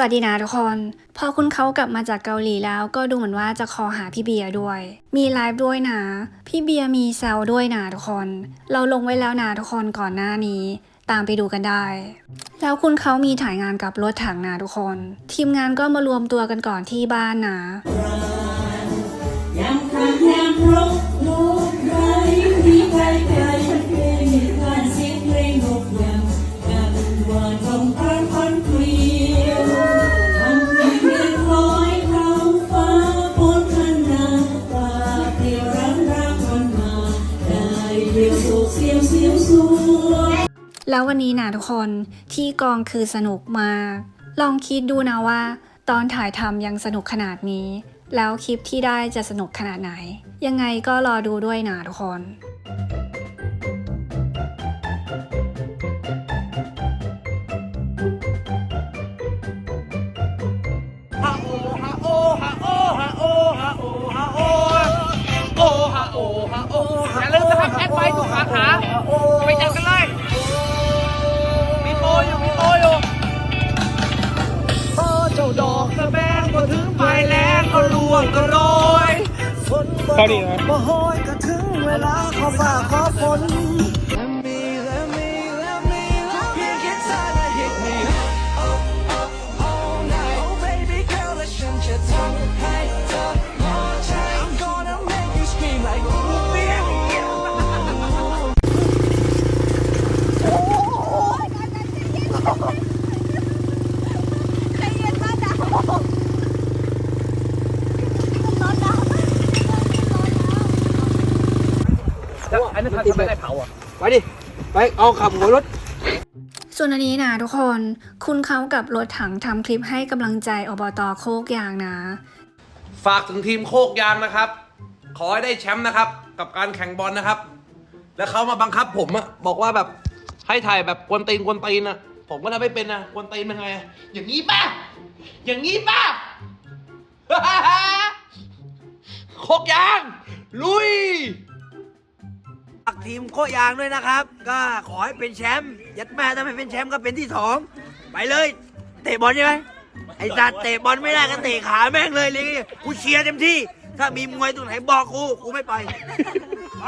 สวัสดีนะทุกคน พอคุณเขากลับมาจากเกาหลีแล้วก็ดูเหมือนว่าจะคอหาพี่เบียร์ด้วย มีไลฟ์ด้วยนะ พี่เบียร์มีแซวด้วยนะทุกคน เราลงไว้แล้วนะทุกคนก่อนหน้านี้ ตามไปดูกันได้ แล้วคุณเขามีถ่ายงานกับรถถังนะทุกคน ทีมงานก็มารวมตัวกันก่อนที่บ้านนะ แล้ววันนี้นะทุกคนที่กองคือสนุกมาก ลองคิดดูนะว่า ตอนถ่ายทำยังสนุกขนาดนี้ แล้วคลิปที่ได้จะสนุกขนาดไหน ยังไงก็รอดูด้วยนะทุกคน เกานี้นะมาโหยก็ถึงเวลาขอฟ้าขอฝน อันนี้ทำไม่ได้เผาอะ ไปดิ ไปเอาขับหัวรถส่วนอันนี้นะทุกคน คุณเขากับรถถังทำคลิปให้กำลังใจอบตโคกยางนะ ฝากถึงทีมโคกยางนะครับ ขอให้ได้แชมป์นะครับ กับการแข่งบอลนะครับ แล้วเขามาบังคับผมอะบอกว่าแบบให้ถ่ายแบบกวนตีนกวนตีนอะผมก็ทำไม่เป็นนะกวนตีนเป็นไง อย่างนี้ป่ะ อย่างนี้ป่ะโคกยาง ลุย ฝากทีมโคยางด้วยนะครับ ก็ขอให้เป็นแชมป์ยัดแม่ถ้าไม่เป็นแชมป์ก็เป็นที่สองไปเลยเตะบอลใช่ไหมไอ้สัตว์เตะบอลไม่ได้ก็เตะขาแม่งเลยเลยกูเชียร์เต็มที่ ถ้ามีมวยตรงไหนบอกกูกูไม่ไปไป